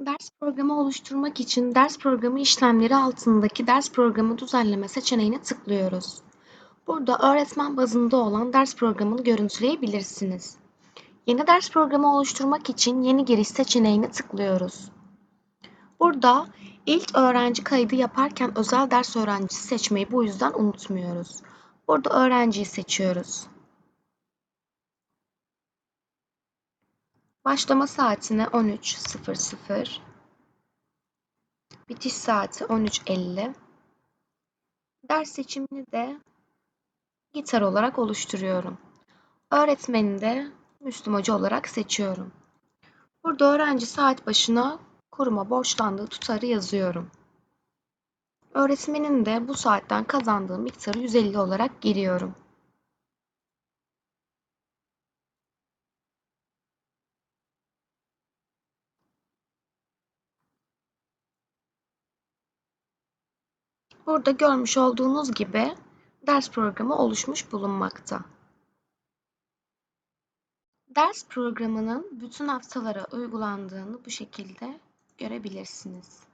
Ders programı oluşturmak için ders programı işlemleri altındaki ders programı düzenleme seçeneğine tıklıyoruz. Burada öğretmen bazında olan ders programını görüntüleyebilirsiniz. Yeni ders programı oluşturmak için yeni giriş seçeneğine tıklıyoruz. Burada ilk öğrenci kaydı yaparken özel ders öğrencisi seçmeyi bu yüzden unutmuyoruz. Burada öğrenciyi seçiyoruz. Başlama saatine 13.00. Bitiş saati 13.50. Ders seçimini de gitar olarak oluşturuyorum. Öğretmeni de Müslüm Hoca olarak seçiyorum. Burada öğrenci saat başına kuruma borçlandığı tutarı yazıyorum. Öğretmenin de bu saatten kazandığı miktarı 150 olarak giriyorum. Burada görmüş olduğunuz gibi ders programı oluşmuş bulunmakta. Ders programının bütün haftalara uygulandığını bu şekilde görebilirsiniz.